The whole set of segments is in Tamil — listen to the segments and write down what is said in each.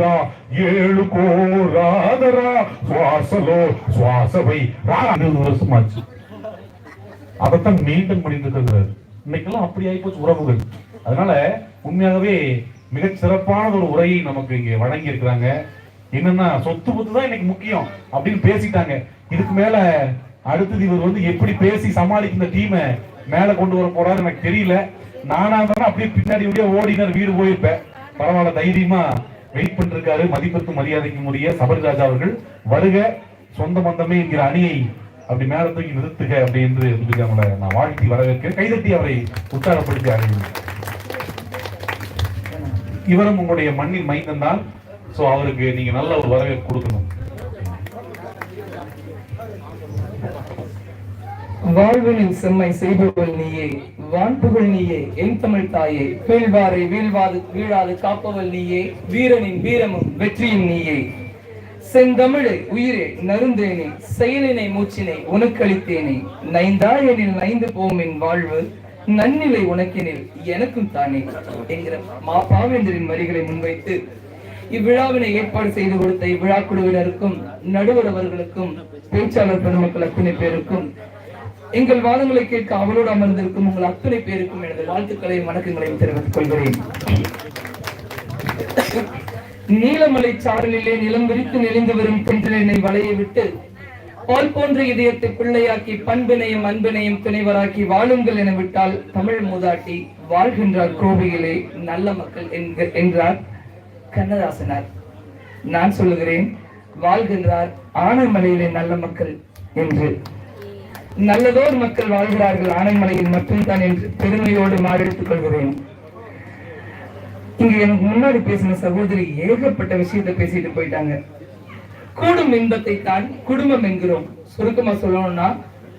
రాధరా ఏళ్ళు కో రాధరా சுவாசலோ சுவாசவை வருஷமாச்சு. அதைத்தான் மெயின்டைன் பண்ணிட்டு இருக்கிறாரு இன்னைக்கெல்லாம் அப்படி ஆகிப்போச்சு உறவுகள். அதனால உண்மையாகவே மிக சிறப்பான ஒரு உரையை நமக்கு இங்க வழங்கி இருக்கிறாங்க என்னன்னா சொத்து பொத்து தான் இன்னைக்கு முக்கியம் அப்படின்னு பேசிட்டாங்க. இதுக்கு மேல அடுத்தது இவர் வந்து எப்படி பேசி சமாளிக்கிற டீமை மேல கொண்டு வர போறாரு எனக்கு தெரியல. நானா இருந்தாலும் அப்படியே பின்னாடி ஓடினார் வீடு போயிருப்பேன். பரவாயில்ல தைரியமா வெயிட் பண்ணிருக்காரு மதிப்பிற்கு மரியாதைக்கு உரிய சபரிராஜா அவர்கள். வருக சொந்த பந்தமே என்கிற அணியை அப்படி மேல தூக்கி நிறுத்துக அப்படி என்று சொல்லி அவங்களை நான் வாழ்த்தி வரவேற்கிறேன். கைதட்டி அவரை உற்சாகப்படுத்தி அழைக்கிறேன் இவரும் உங்களுடைய மண்ணின் மைந்தன் தான். சோ அவருக்கு நீங்க நல்ல ஒரு வரவேற்பு கொடுக்கணும். வாழ்வனின் செம்மை செய்பவள் நீயே வான்புகள் நீயே என் தமிழ் தாயே வீழ்வாரை வீழ்வாது வீழாது காப்பவள் நீயே வீரனின் வீரமும் வெற்றியும் நீயே. செந்தமிழே உயிரே நருந்தேனே செயலினை மூச்சினை உனக்களித்தேனே நைந்தாயனில் நைந்து போமின் வாழ்வு நன்னிலை உனக்கெனில் எனக்கும் தானே என்கிற மா பாவேந்தரின் வரிகளை முன்வைத்து இவ்விழாவினை ஏற்பாடு செய்து கொடுத்த இவ்விழா குழுவினருக்கும் நடுவர் அவர்களுக்கும் பேச்சாளர் பெருமக்கள் அத்தனை பேருக்கும் எங்கள் வாதங்களை கேட்க அவளோடு அமர்ந்திருக்கும் உங்கள் அத்தனை பேருக்கும் எனது வாழ்த்துக்களையும் வணக்கங்களையும் தெரிவித்துக் கொள்கிறேன். நீலமலை சாரலிலே நிலம் விரித்து நெளிந்து வரும் பெண்களினை வளைய விட்டு பால் போன்ற இதயத்தை பிள்ளையாக்கி பண்பினையும் அன்பினையும் துணைவராக்கி வாழுங்கள் என விட்டால் தமிழ் மூதாட்டி வாழ்கின்றார் கோவையிலே நல்ல மக்கள் என்றார் கண்ணதாசனார். நான் சொல்லுகிறேன் வாழ்கின்றார் ஆனமலையிலே நல்ல மக்கள் என்று. நல்லதோர் மக்கள் வாழ்கிறார்கள் ஆனைமலையில் மட்டும்தான் என்று பெருமையோடு மாறெடுத்துக் கொள்கிறேன். இங்க எனக்கு முன்னாடி பேசின சகோதரி ஏகப்பட்ட விஷயத்தை பேசிட்டு போயிட்டாங்க. கூடும் இன்பத்தை தான் குடும்பம் என்கிறோம். சுருக்கமா சொல்லணும்னா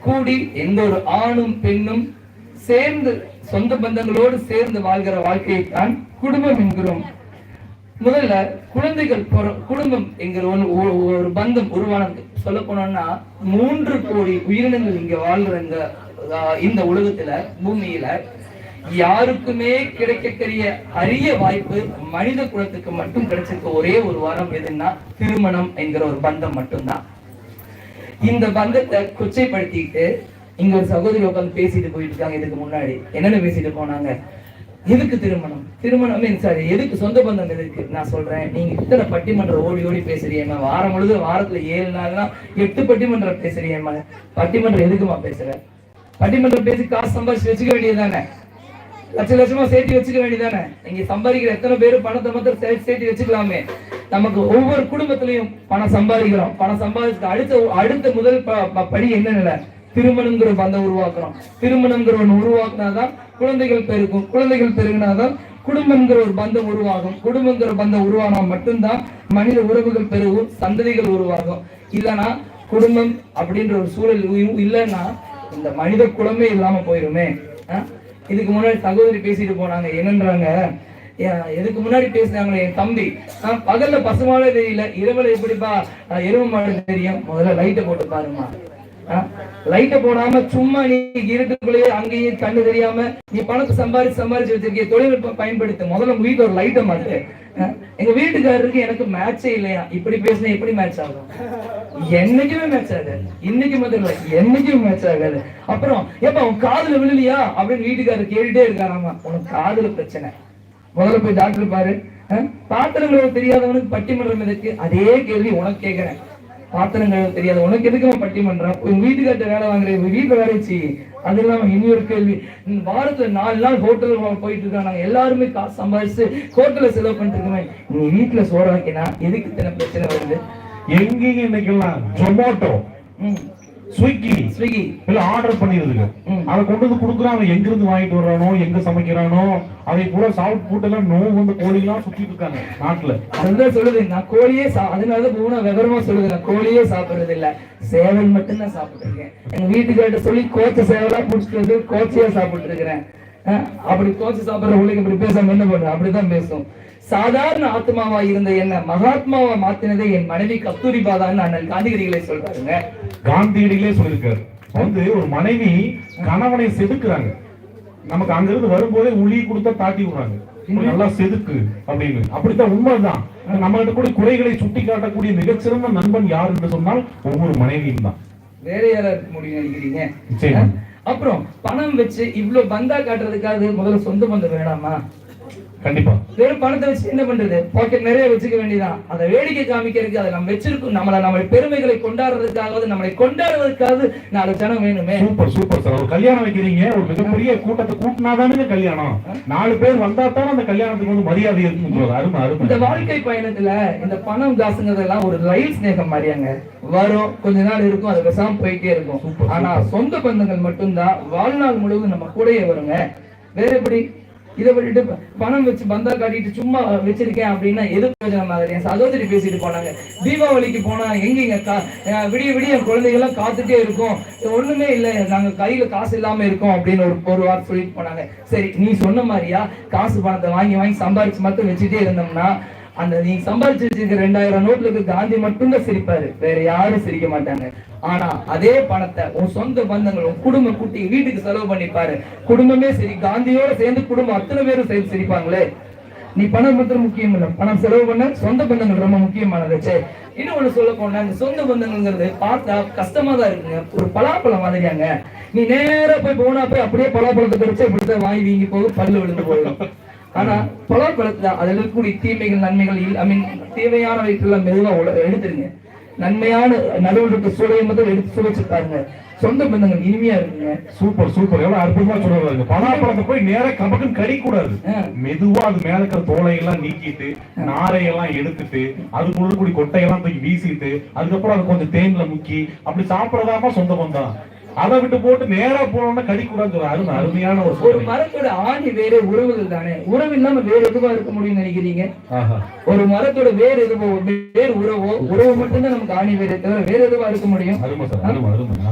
கூடி எந்த ஒரு ஆணும் பெண்ணும் சேர்ந்து சொந்த பந்தங்களோடு சேர்ந்து வாழ்கிற வாழ்க்கையை தான் குடும்பம் என்கிறோம். முதல்ல குழந்தைகள் குடும்பம் என்கிற ஒண்ணு ஒ- ஒரு பந்தம் உருவானது. சொல்ல போனோம்னா மூன்று கோடி உயிரினங்கள் இங்க வாழ்றங்க இந்த இந்த உலகத்துல பூமியில. யாருக்குமே கிடைக்கக்கூடிய அரிய வாய்ப்பு மனித குலத்துக்கு மட்டும் கிடைச்சிருக்க. ஒரே ஒரு வாரம் எதுன்னா திருமணம் என்கிற ஒரு பந்தம் மட்டும்தான். இந்த பந்தத்தை கொச்சைப்படுத்திட்டு இங்க ஒரு சகோதரி உட்காந்து பேசிட்டு போயிட்டு இருக்காங்க இதுக்கு முன்னாடி. என்னென்ன பேசிட்டு போனாங்க? எதுக்கு திருமணம்? திருமணம் சாரி எதுக்கு? சொந்த பந்தம் எதுக்கு? நான் சொல்றேன். நீங்க இத்தனை பட்டிமன்றம் ஓடி ஓடி பேசுறீங்க வாரம் முழுது வாரத்துல ஏழு நாள்னா எட்டு பட்டிமன்றம் பேசுறீங்க பட்டிமன்றம் எதுக்குமா பேசுற? பட்டிமன்றம் பேசி காசு சம்பாதிச்சு வச்சுக்க வேண்டியதுதானே? லட்ச லட்சமா சேர்த்து வச்சுக்க வேண்டியதானே நீங்க சம்பாதிக்கிற எத்தனை பேர் பணத்தை மட்டும் சேர்த்து வச்சுக்கலாமே. நமக்கு ஒவ்வொரு குடும்பத்திலையும் பணம் சம்பாதிக்கிறோம். பணம் சம்பாதிச்சு அடுத்த அடுத்த முதல் ப- படி என்ன நிலை திருமணங்கிற பந்தம் உருவாக்குறோம். திருமணங்கிற ஒன்று உருவாக்குனாதான் குழந்தைகள் பெருகும் குழந்தைகள் பெருகினாதான் குடும்பங்கிற ஒரு பந்தம் உருவாகும். குடும்பங்கிற பந்தம் உருவானா மட்டும்தான் மனித உறவுகள் பெருகும் சந்ததிகள் உருவாகும். இல்லைன்னா குடும்பம் அப்படின்ற ஒரு சூழல் இல்லைன்னா இந்த மனித குலமே இல்லாம போயிருமே. இதுக்கு முன்னாடி சகோதரி பேசிட்டு போனாங்க. என்னன்றாங்க? ஏன், இதுக்கு முன்னாடி பேசினாங்களே? என் தம்பி. பகல்ல பசுமாலே தெரியல. இரவுல எப்படிப்பா? ஆ, எருமை மாடு தெரியும். முதல்ல லைட்டை போட்டு பாருமா லைட்டை போடாம சும்மா நீ இருட்டுக்குள்ளேயே அங்கேயே கண்ணு தெரியாம நீ பணத்தை சம்பாரிச்சு சம்பாரிச்சு வச்சிருக்கிய தொழில்நுட்பம் பயன்படுத்து. முதல்ல உங்க வீட்டுல ஒரு லைட்டை மாட்டு. எங்க வீட்டுக்காரருக்கு எனக்கு மேட்சே இல்லையா? இப்படி பேசினா எப்படி மேட்ச் ஆகும்? என்னைக்குமே மேட்ச் ஆகாது. இன்னைக்கு மட்டும் இல்ல என்னைக்கும் மேட்ச் ஆகாது. அப்புறம் ஏப்பா உன் காதுல விழுலியா? அப்படின்னு வீட்டுக்காரர் கேட்டுட்டே இருக்காராமா. உனக்கு காதுல பிரச்சனை. முதல்ல போய் டாக்டர் பாரு. அஹ், தெரியாதவனுக்கு பட்டிமன்றம் எதுக்கு? அதே கேள்வி உனக்கு கேட்கிறேன் பாத்திரம் கழுவ தெரியாத. உனக்கு எதுக்கு பட்டிமன்றம் உங்க வீட்டுக்கார்ட்ட வேலை வாங்குற உங்க வீட்டுல வேலை செய்யி அது இல்லாம இனி ஒரு கேள்வி. வாரத்துல நாலு நாள் ஹோட்டல் போயிட்டு இருக்காங்க நாங்க எல்லாருமே காசு சம்பாதிச்சு ஹோட்டல்ல செலவு பண்ணிட்டு இருக்கோமே. நீ வீட்டுல சோறாக்கினா எதுக்கு இத்தனை பிரச்சனை வருது? எங்கேயும் இன்னைக்கெல்லாம் ஜொமேட்டோ ம். ஸ்விக்கி. ஸ்விக்கி. இல்ல ஆர்டர் பண்ணிருதுங்க. அதை கொண்டு வந்து கொடுக்குறான் அவன் எங்க இருந்து வாங்கிட்டு வர்றானோ எங்க சமைக்கிறானோ அதை பூரா சாப்பிட்டு போட்டு எல்லாம் நோவு வந்து கோழிலாம் சுத்திட்டு இருக்காங்க நாட்டுல. அதுதான் சொல்லுது. நான் கோழியே அதனால பூனா விவரமா சொல்லுது. நான் கோழியே சாப்பிடுறது இல்ல சேவல் மட்டும்தான் சாப்பிட்டு இருக்கேன் எங்க வீட்டுக்கார்ட்ட சொல்லி கோச்ச சேவலா புடிச்சிட்டு வந்து கோச்சையா சாப்பிட்டு இருக்கிறேன் அப்படி கோச்சை சாப்பிடுற உங்களுக்கு இப்படி பேசாம என்ன பண்ற அப்படிதான் பேசும். சாதாரண ஆத்மாவா இருந்த என்ன? மகாத்மாவா மாத்தினதே என் மனைவி கஸ்தூரி பாதான்னு அண்ணல் காந்திகிரிகளை சொல்றாருங்க. காந்தியடிகளே சொல்லியிருக்காரு. வந்து ஒரு மனைவி கணவனை செதுக்குறாங்க. நமக்கு அங்க இருந்து வரும்போதே உளி கொடுத்தா தாட்டி விடுறாங்க. நல்லா செதுக்கு அப்படின்னு. அப்படித்தான் உண்மைதான். நம்ம கிட்ட கூட குறைகளை சுட்டி காட்டக்கூடிய மிகச்சிறந்த நண்பன் யார் என்று சொன்னால் ஒவ்வொரு மனைவியும் தான். வேற யாரா இருக்க முடியும் நினைக்கிறீங்க. அப்புறம் பணம் வச்சு இவ்வளவு பந்தா காட்டுறதுக்காக முதல்ல சொந்த பந்தம் வேணாமா? கண்டிப்பா. வெறும் பணத்தை வச்சு என்ன பண்றது? பாக்கெட் நிறைய வச்சுக்க வேண்டியதான் அதை வேடிக்கை காமிக்கிறதுக்கு அதை நம்ம வச்சிருக்கோம். நம்மள நம்ம பெருமைகளை கொண்டாடுறதுக்காக நம்மளை கொண்டாடுவதற்காக நாலு ஜனம் வேணுமே. சூப்பர் சூப்பர் சார் ஒரு கல்யாணம் வைக்கிறீங்க. ஒரு மிகப்பெரிய கூட்டத்தை கூட்டினாதானுங்க கல்யாணம். நாலு பேர் வந்தா தான் அந்த கல்யாணத்துக்கு வந்து மரியாதை இருக்கும் சொல்றது. அருமை இந்த அருமை வாழ்க்கை பயணத்துல இந்த பணம் காசுங்கிறதெல்லாம் ஒரு ரயில் ஸ்நேகம் மாதிரியாங்க. வரும் கொஞ்ச நாள் இருக்கும் அது பேசாம போயிட்டே இருக்கும். ஆனா சொந்த பந்தங்கள் மட்டும்தான் வாழ்நாள் முழுவதும் நம்ம கூடயே வருங்க. வேற எப்படி? இதை விட்டுட்டு பணம் வச்சு பந்தா காட்டிட்டு சும்மா வச்சிருக்கேன் அப்படின்னா எது பிரயோஜனம் மாதிரி என் சகோதரி பேசிட்டு போனாங்க. தீபாவளிக்கு போனா எங்கீங்க? கா- அஹ் விடிய விடிய குழந்தைகள்லாம் எல்லாம் காத்துட்டே இருக்கும். ஒண்ணுமே இல்லை. நாங்க கையில காசு இல்லாம இருக்கோம் அப்படின்னு ஒரு ஒரு வார்த்தை சொல்லிட்டு போனாங்க. சரி நீ சொன்ன மாதிரியா? காசு பணத்தை வாங்கி வாங்கி சம்பாரிச்சு மட்டும் வச்சுட்டே இருந்தோம்னா அந்த நீ சம்பாதிச்சு வச்சிருக்க ரெண்டாயிரம் நோட்டுக்கு காந்தி மட்டும்தான் சிரிப்பாரு. வேற யாரும் சிரிக்க மாட்டாங்க. ஆனா அதே பணத்தை உன் சொந்த பந்தங்கள் உன் குடும்பம் குட்டி வீட்டுக்கு செலவு பண்ணிப்பாரு. குடும்பமே சரி காந்தியோட சேர்ந்து குடும்பம் அத்தனை பேரும் சேர்ந்து சிரிப்பாங்களே. நீ பணம் மட்டும் முக்கியம் இல்லை. பணம் செலவு பண்ண சொந்த பந்தங்கள் ரொம்ப முக்கியமானது. சே இன்னும் ஒண்ணு சொல்ல போனா இந்த சொந்த பந்தங்கள்ங்கிறது பார்த்தா கஷ்டமா தான் இருக்குங்க. ஒரு பலாப்பழம் மாதிரியாங்க. நீ நேரா போய் போனா போய் அப்படியே பலாப்பழத்தை கடிச்சு இப்படித்தான் வாங்கி வீங்கி போகும் பல்லு விழுந்து போயிடும். ஆனா பலாப்பழத்துல அதுல இருக்கக்கூடிய தீமைகள் நன்மைகள் ஐ மீன் தேவையானவைக்கெல்லாம் மெதுவா உல- எடுத்துருங்க. நன்மையான நடுவில் இருக்க சூழலை மட்டும் எடுத்து பாருங்க. சொந்த பந்தங்கள் இனிமையா இருக்குங்க. சூப்பர் சூப்பர் எவ்வளவு அற்புதமா சொல்றாங்க பலாப்பழத்தை போய் நேரா கபக்குன்னு கடிக்க கூடாது. மெதுவா அது மேல இருக்கிற தோலை எல்லாம் நீக்கிட்டு நாரை எல்லாம் எடுத்துட்டு அதுக்குள்ள இருக்கக்கூடிய கொட்டையெல்லாம் தூக்கி வீசிட்டு அதுக்கப்புறம் அது கொஞ்சம் தேன்ல முக்கி அப்படி சாப்பிடறதாமா சொந்த பந்தம். அதை விட்டு போட்டு நேரா போனோம்னா கடிக்க கூடாது அருமை அருமையான ஒரு ஒரு மரத்தோட ஆணி வேற உறவுகள் தானே? உறவு இல்லாம வேற எதுவா இருக்க முடியும்னு நினைக்கிறீங்க? ஒரு மரத்தோட வேர் எதுவோ வேறு உறவோ உறவு மட்டும்தான் நமக்கு ஆணி வேற தவிர வேற எதுவா இருக்க முடியும்?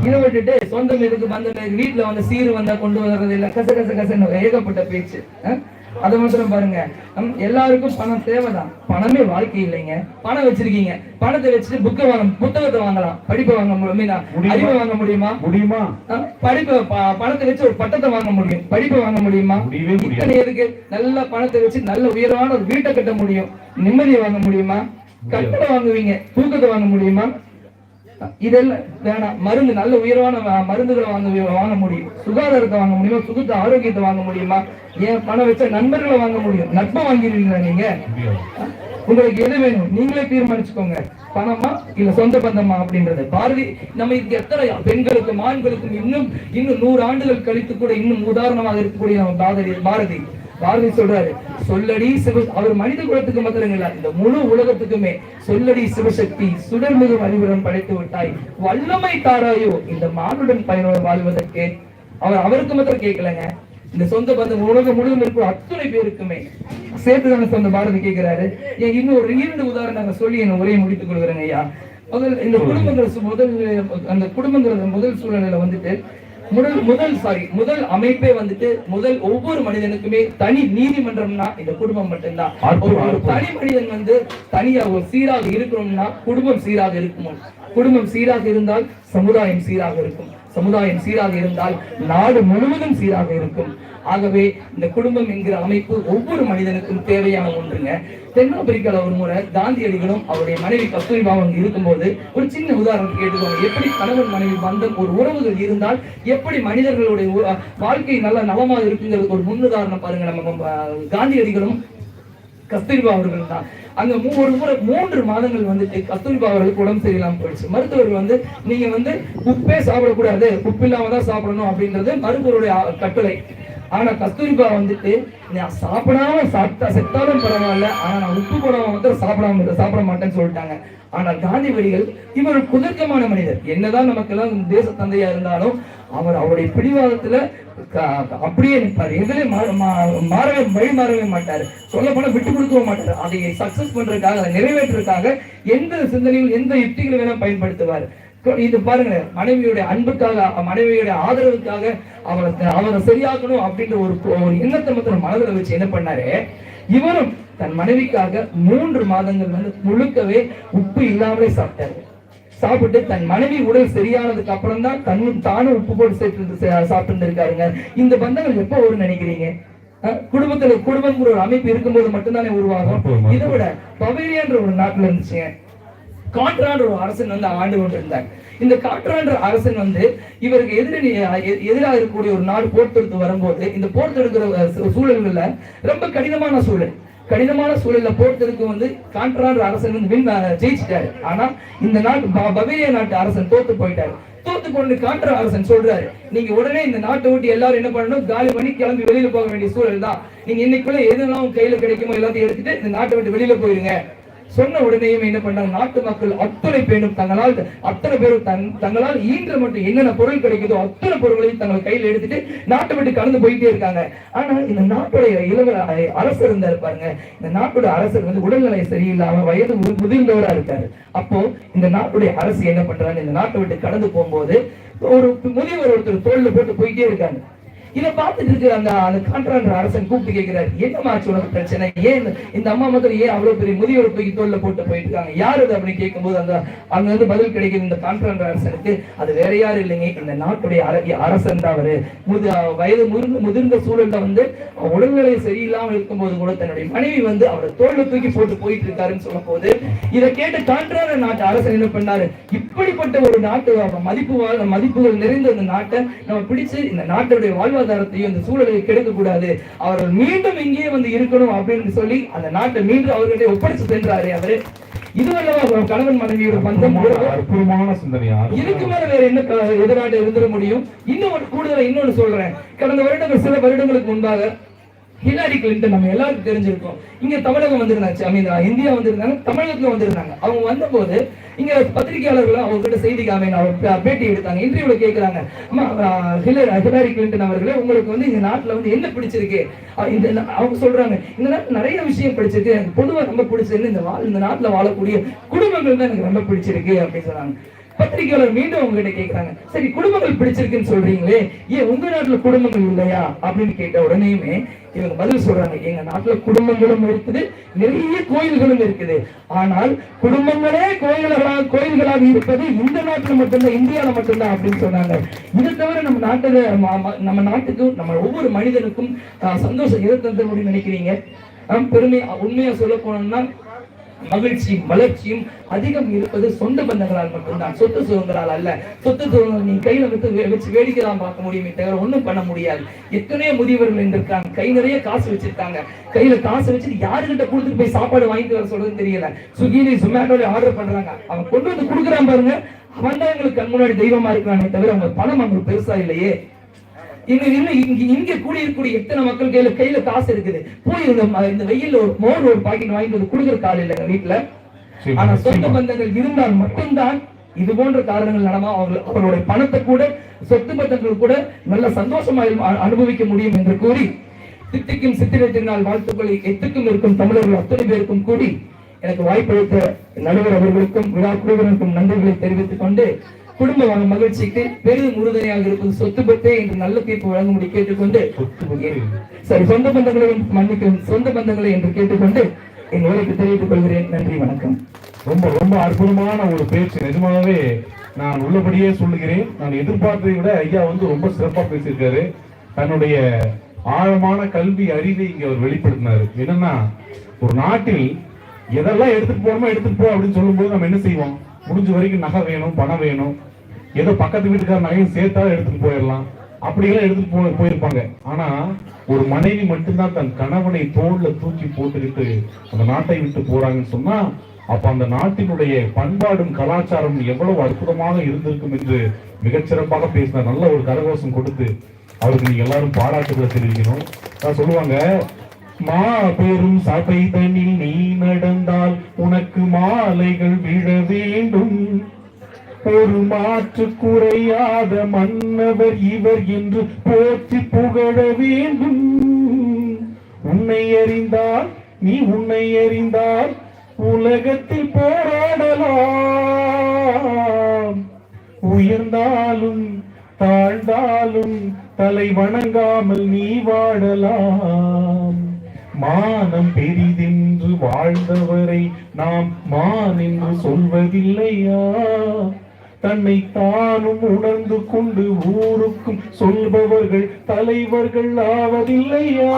இதை விட்டுட்டு சொந்தம் எதுக்கு பந்தம் வீட்டுல வந்து சீர் வந்தா கொண்டு வர்றது இல்ல கச கச கசன்னு ஏகப்பட்ட பேச்சு? அது மாத்திரம் பாருங்க. நம் எல்லாருக்கும் பணம் தேவைதான். பணமே வாழ்க்கை இல்லைங்க. பணம் வச்சிருக்கீங்க. பணத்தை வச்சுட்டு புக்கை வாங்க புத்தகத்தை வாங்கலாம். படிப்பை வாங்க முடியுமா? அறிவை வாங்க முடியுமா? முடியுமா? படிப்பை பணத்தை வச்சு ஒரு பட்டத்தை வாங்க முடியும். படிப்பை வாங்க முடியுமா? இத்தனை எதுக்கு? நல்ல பணத்தை வச்சு நல்ல உயர்வான ஒரு வீட்டை கட்ட முடியும். நிம்மதியை வாங்க முடியுமா? கட்டளை வாங்குவீங்க. தூக்கத்தை வாங்க முடியுமா? இதெல்லாம் வேணாம் மருந்து நல்ல உயர்வான மருந்துகளை வாங்க வாங்க முடியும். சுகாதாரத்தை வாங்க முடியுமா? சுகத்தை ஆரோக்கியத்தை வாங்க முடியுமா? ஏன் பணம் வச்ச நண்பர்களை வாங்க முடியும்? நட்பை வாங்கிடுவீங்களா நீங்க? உங்களுக்கு எது வேணும்? நீங்களே தீர்மானிச்சுக்கோங்க. பணமா இல்ல சொந்த பந்தமா அப்படின்றது? பாரதி நம்ம இதுக்கு எத்தனை பெண்களுக்கும் ஆண்களுக்கும் இன்னும் இன்னும் நூறு ஆண்டுகள் கழித்து கூட இன்னும் உதாரணமாக இருக்கக்கூடிய நம்ம பாரதி பாரதி. பாரதி சொல்றாரு? சொல்லடி சிவ அவர் மனித குலத்துக்கு மாத்திரம் இல்ல இந்த முழு உலகத்துக்குமே சொல்லடி சிவசக்தி சுடர்மிகு அறிவுடன் படைத்து விட்டாய். வல்லமை தாராயோ இந்த மானுடன் பயனோடு வாழ்வதற்கு. அவர் அவருக்கு மாத்திரம் கேட்கலங்க. இந்த சொந்த பந்தம் உலகம் முழுவதும் இருக்கிற அத்தனை பேருக்குமே சேர்த்து தானே சொந்த பாரதி கேட்கிறாரு. ஏன் இன்னும் ஒரு இரண்டு உதாரணம் நாங்க சொல்லி என்ன உரையை முடித்துக் கொள்கிறேங்க ஐயா. முதல் இந்த குடும்பங்கள் முதல் அந்த குடும்பங்கள் முதல் சூழ்நிலையில வந்துட்டு முதல் முதல் சாரி முதல் அமைப்பே வந்துட்டு முதல் ஒவ்வொரு மனிதனுக்குமே தனி நீதிமன்றம்னா இந்த குடும்பம் மட்டும்தான். தனி மனிதன் வந்து தனியா ஒரு சீராக இருக்கணும்னா குடும்பம் சீராக இருக்குமோ? குடும்பம் சீராக இருந்தால் சமுதாயம் சீராக இருக்கும். சமுதாயம் சீராக இருந்தால் நாடு முழுவதும் சீராக இருக்கும். ஆகவே இந்த குடும்பம் என்கிற அமைப்பு ஒவ்வொரு மனிதனுக்கும் தேவையான ஒன்றுங்க. தென்னாப்பிரிக்கால ஒரு முறை காந்தியடிகளும் அவருடைய மனைவி கஸ்தூரிபா அங்க இருக்கும்போது ஒரு சின்ன உதாரணம் கேட்டுக்கோங்க. எப்படி கணவன் மனைவி பந்தம் ஒரு உறவுகள் இருந்தால் எப்படி மனிதர்களுடைய உ- வாழ்க்கை நல்ல நலமாக இருக்குங்கிறதுக்கு ஒரு முன்னுதாரணம் பாருங்க நம்ம காந்தியடிகளும் கஸ்தூரிபா அவர்கள் தான். அங்க ஒரு முறை மூன்று மாதங்கள் வந்துட்டு கஸ்தூரிபா அவர்களுக்கு உடம்பு சரியில்லாம போயிடுச்சு. மருத்துவர் வந்து நீங்க வந்து உப்பே சாப்பிடக்கூடாது உப்பு இல்லாம தான் சாப்பிடணும் அப்படின்றது மருத்துவருடைய கட்டளை. ஆனா கஸ்தூரிபா வந்துட்டு நான் சாப்பிடாம சாப்பிட்டா செத்தாலும் பரவாயில்ல. ஆனா நான் உப்பு போடாம வந்து சாப்பிடாம சாப்பிட மாட்டேன்னு சொல்லிட்டாங்க. ஆனால் காந்திவடிகள் இவர் குதர்க்கமான மனிதர். என்னதான் நமக்கெல்லாம் தேச தந்தையா இருந்தாலும் அவர் அவருடைய பிடிவாதத்துல அப்படியே நிற்பார் எதிலே மா- மாறவே வழி மாறவே மாட்டார். சொல்ல போனா விட்டு கொடுக்கவும் மாட்டார். அதை சக்சஸ் பண்றதுக்காக அதை நிறைவேற்றுறதுக்காக எந்த சிந்தனையும் எந்த யுக்திகளை வேணா பயன்படுத்துவார். இது பாருங்க மனைவியுடைய அன்புக்காக மனைவியுடைய ஆதரவுக்காக அவரை அவரை சரியாக்கணும் அப்படின்ற ஒரு ஒரு எண்ணத்தை மட்டும் மனதில் வச்சு என்ன பண்ணாரு? இவரும் தன் மனைவிக்காக மூன்று மாதங்கள் வந்து முழுக்கவே உப்பு இல்லாமலே சாப்பிட்டாரு. சாப்பிட்டு தன் மனைவி உடல் சரியானதுக்கு அப்புறம் தான் தன்னும் தானும் உப்பு போட்டு சேர்த்து சாப்பிட்டு இருக்காருங்க இந்த பந்தங்கள் எப்போ வரும்னு நினைக்கிறீங்க? குடும்பத்துல குடும்பங்கிற ஒரு அமைப்பு இருக்கும்போது மட்டும்தானே உருவாகும்? இதை விட பவேரியான்ற ஒரு நாட்டுல இருந்துச்சுங்க. காற்றான்ற ஒரு அரசன் வந்து ஆண்டு கொண்டிருந்தார். இந்த காற்றான்ற அரசன் வந்து இவருக்கு எதிரணி எ- எதிராக இருக்கக்கூடிய ஒரு நாடு போர் தொடுத்து வரும்போது இந்த போர் தொடுக்கிற சூழல்கள்ல ரொம்ப கடினமான சூழல். கடினமான சூழல்ல போர்த்தருக்கு வந்து காட்ரான்ற அரசன் வந்து வின் ஜெயிச்சிட்டாரு. ஆனா இந்த நாட்டு ப- பவேரியா நாட்டு அரசன் தோத்து போயிட்டாரு. தோத்து கொண்டு காட்டுற அரசன் சொல்றாரு நீங்க உடனே இந்த நாட்டை விட்டு எல்லாரும் என்ன பண்ணணும்? காலி பண்ணி கிளம்பி வெளியில போக வேண்டிய சூழல் தான். நீங்க இன்னைக்குள்ள எதெல்லாம் கையில கிடைக்குமோ எல்லாத்தையும் எடுத்துட்டு இந்த நாட்டை விட்டு வெளியில போயிருங்க. சொன்ன உடனேயும் என்ன பண்றாங்க? நாட்டு மக்கள் அத்தனை பேரும் தங்களால் அத்தனை பேரும் தங்களால் ஈன்ற மட்டும் என்னென்ன பொருள் கிடைக்குதோ அத்தனை பொருள்களையும் தங்கள் கையில எடுத்துட்டு நாட்டை விட்டு கடந்து போயிட்டே இருக்காங்க. ஆனா இந்த நாட்டுடைய இளவர அரசர் இருந்தார் பாருங்க. இந்த நாட்டோட அரசர் வந்து உடல்நிலை சரியில்லாம வயது முதிர்ந்தவரா இருக்காரு. அப்போ இந்த நாட்டுடைய அரசு என்ன பண்றாங்க? இந்த நாட்டை விட்டு கடந்து போகும்போது ஒரு முதியவர் ஒருத்தர் தோல்ல போட்டு போயிட்டே இருக்காங்க. இதை பார்த்துட்டு இருக்கிற அந்த அந்த கான்ட்ராக்டர் அரசன் கூப்பிட்டு கேட்கிறாரு என்னம்மா ஆச்சு உனக்கு பிரச்சனை? ஏன் இந்த- அம்மா மக்கள் ஏன் அவ்வளவு பெரிய முதியோர் போய் தோல்ல போட்டு போயிட்டு இருக்காங்க யார் அது அப்படின்னு கேட்கும்போது அந்த அங்க வந்து பதில் கிடைக்குது இந்த கான்ட்ராக்டர் அரசனுக்கு. அது வேற யாரும் இல்லைங்க. இந்த நாட்டுடைய அரசன் தான் அவரு. முது வயது முதிர்ந்த முதிர்ந்த சூழல்ல வந்து உடல்நிலை சரியில்லாமல் இருக்கும்போது கூட தன்னுடைய மனைவி வந்து அவரை தோல்ல தூக்கி போட்டு போயிட்டு இருக்காருன்னு சொல்லும் போது இதை கேட்டு கான்ட்ராக்டர் நாட்டு அரசன் என்ன பண்ணாரு? இப்படிப்பட்ட ஒரு நாட்டு மதிப்பு மதிப்புகள் நிறைந்த இந்த நாட்டை நம்ம பிடிச்சு இந்த நாட்டுடைய வாழ்வு வாழ்வாதாரத்தையும் இந்த சூழலை கெடுக்க கூடாது அவர்கள் மீண்டும் இங்கேயே வந்து இருக்கணும் அப்படின்னு சொல்லி அந்த நாட்டை மீண்டும் அவர்களிடையே ஒப்படைச்சு சென்றாரு அவரு. இதுவல்லவா கணவன் மனைவியோட பந்தம்? அற்புதமான சிந்தனையா? இதுக்கு மேல வேற என்ன க- எதிர்நாட்டு இருந்துட முடியும்? இன்னும் கூடுதலா இன்னொன்னு சொல்றேன். கடந்த வருடங்கள் சில வருடங்களுக்கு முன்பாக ஹிலாரி கிளின்டன் நம்ம எல்லாருக்கும் தெரிஞ்சிருக்கோம். இங்க தமிழகம் வந்திருந்தாச்சு. ஐ மீன் இந்தியா வந்திருந்தாங்க தமிழகத்துல வந்திருந்தாங்க. அவங்க வந்தபோது இங்க பத்திரிகையாளர்கள் அவங்க கிட்ட செய்தி காமின் அவர் பேட்டி எடுத்தாங்க இன்டர்வியூல கேக்குறாங்க. ஹிலாரி கிளின்டன் அவர்களே உங்களுக்கு வந்து இந்த நாட்டுல வந்து என்ன பிடிச்சிருக்கு? இந்த அவங்க சொல்றாங்க இந்த நாட்டுல நிறைய விஷயம் பிடிச்சிருக்கு எனக்கு பொதுவாக ரொம்ப பிடிச்சிருந்து இந்த வா- இந்த நாட்டுல வாழக்கூடிய குடும்பங்கள் தான் எனக்கு ரொம்ப பிடிச்சிருக்கு அப்படின்னு சொன்னாங்க. பத்திரிகையாளர் மீண்டும் உங்ககிட்ட கேட்கிறாங்க சரி குடும்பங்கள் பிடிச்சிருக்குன்னு சொல்றீங்களே ஏன் உங்க நாட்டுல குடும்பங்கள் இல்லையா? அப்படின்னு கேட்ட உடனேயுமே இவங்க பதில் சொல்றாங்க. எங்க நாட்டுல குடும்பங்களும் இருக்குது நிறைய கோயில்களும் இருக்குது. ஆனால் குடும்பங்களே கோயில்களாக கோயில்களாக இருப்பது இந்த நாட்டுல மட்டும்தான் இந்தியாவில மட்டும்தான் அப்படின்னு சொன்னாங்க. இதை தவிர நம்ம நாட்டுல நம்ம நாட்டுக்கும் நம்ம ஒவ்வொரு மனிதனுக்கும் சந்தோஷம் எதை தந்த முடியும் நினைக்கிறீங்க பெருமை உண்மையா சொல்ல போனோம்னா மகிழ்ச்சியும் வளர்ச்சியும் அதிகம் இருப்பது சொந்த பந்தங்களால் மட்டும்தான். சொத்து சுகங்களால் அல்ல. சொத்து சுகங்கள் நீ கையில வச்சு வச்சு வேடிக்கை தான் பார்க்க முடியுமே தவிர ஒன்றும் பண்ண முடியாது. எத்தனையோ முதியவர்கள் இருந்திருக்காங்க இருக்காங்க. கை நிறைய காசு வச்சிருக்காங்க. கையில காசு வச்சுட்டு யாருகிட்ட கொடுத்துட்டு போய் சாப்பாடு வாங்கிட்டு வர சொல்றதுன்னு தெரியல. சுகிலி ஜொமேட்டோல ஆர்டர் பண்றாங்க. அவன் கொண்டு வந்து கொடுக்குறான் பாருங்க. அவன் தான் எங்களுக்கு கண் முன்னாடி தெய்வமா இருக்கிறானே தவிர அவங்க பணம் அவங்களுக்கு பெருசா இல்லையே. இங்க இன்னும் இங்க இங்க கூடி இருக்கக்கூடிய எத்தனை மக்கள் கையில கையில காசு இருக்குது? போய் இந்த வெயில்ல ஒரு மோர் ஒரு பாக்கெட் வாங்கிட்டு வந்து கொடுக்குற கால் இல்லைங்க வீட்டுல ஆனா சொந்த. பந்தங்கள் இருந்தால் மட்டும்தான் இது போன்ற காரணங்கள் நடமா? அவர்கள் அவர்களுடைய பணத்தை கூட சொத்து பந்தங்கள் கூட நல்ல சந்தோஷமா அனு- அனுபவிக்க முடியும் என்று கூறி தித்திக்கும் சித்திரை திருநாள் வாழ்த்துக்களை எத்துக்கும் இருக்கும் தமிழர்கள் அத்தனை பேருக்கும் கூடி எனக்கு வாய்ப்பளித்த நடுவர் அவர்களுக்கும் விழா குழுவினருக்கும் நன்றிகளை தெரிவித்துக் கொண்டு குடும்ப வ- மகிழ்ச்சிக்கு பெரிதும் உறுதுணையாக இருக்கும் சொத்து பத்தே என்று நல்ல தீர்ப்பு வழங்கும்படி கேட்டுக்கொண்டு. சரி சொந்த பந்தங்களை மன்னிக்கும் சொந்த பந்தங்களை என்று கேட்டுக்கொண்டு என் உரைக்கு தெரிவித்துக் கொள்கிறேன். நன்றி வணக்கம். ரொம்ப ரொம்ப அற்புதமான ஒரு பேச்சு. நிஜமாவே நான் உள்ளபடியே சொல்லுகிறேன். நான் எதிர்பார்த்ததை விட ஐயா வந்து ரொம்ப சிறப்பா பேசியிருக்காரு. தன்னுடைய ஆழமான கல்வி அறிவை இங்க அவர் வெளிப்படுத்தினாரு. என்னன்னா ஒரு நாட்டில் எதெல்லாம் எடுத்துட்டு போறோமோ எடுத்துட்டு போ அப்படின்னு சொல்லும்போது நம்ம என்ன செய்வோம்? முடிஞ்ச வரைக்கும் நகை வேணும் பணம் வேணும். ஏதோ பக்கத்து வீட்டுக்கார நகையும் சேர்த்தா எடுத்துட்டு போயிடலாம். அப்படியெல்லாம் எடுத்துட்டு போ போயிருப்பாங்க. ஆனா ஒரு மனைவி மட்டும்தான் தன் கணவனை தோல்ல தூக்கி போட்டுக்கிட்டு அந்த நாட்டை விட்டு போறாங்கன்னு சொன்னா அப்ப அந்த நாட்டினுடைய பண்பாடும் கலாச்சாரம் எவ்வளவு அற்புதமாக இருந்திருக்கும் என்று மிகச்சிறப்பாக பேசின நல்ல ஒரு கரகோஷம் கொடுத்து அவருக்கு நீங்க எல்லாரும் பாராட்டுகளை தெரிவிக்கணும். அதான் சொல்லுவாங்க மா பெரும் சபை தனில் நீ நடந்தால் உனக்கு மாலைகள் விழ வேண்டும். ஒரு மாற்று குறையாத மன்னவர் இவர் என்று போற்றி புகழ வேண்டும். உன்னை அறிந்தால் நீ உன்னை அறிந்தால் உலகத்தில் போராடலாம். உயர்ந்தாலும் தாழ்ந்தாலும் தலை வணங்காமல் நீ வாழலாம். மானம் பெரிதென்று வாழ்ந்தவரை நாம் மான் என்று சொல்வதில்லையா? தன்னை தானும் உணர்ந்து கொண்டு ஊருக்கும் சொல்பவர்கள் தலைவர்கள் ஆவதில்லையா?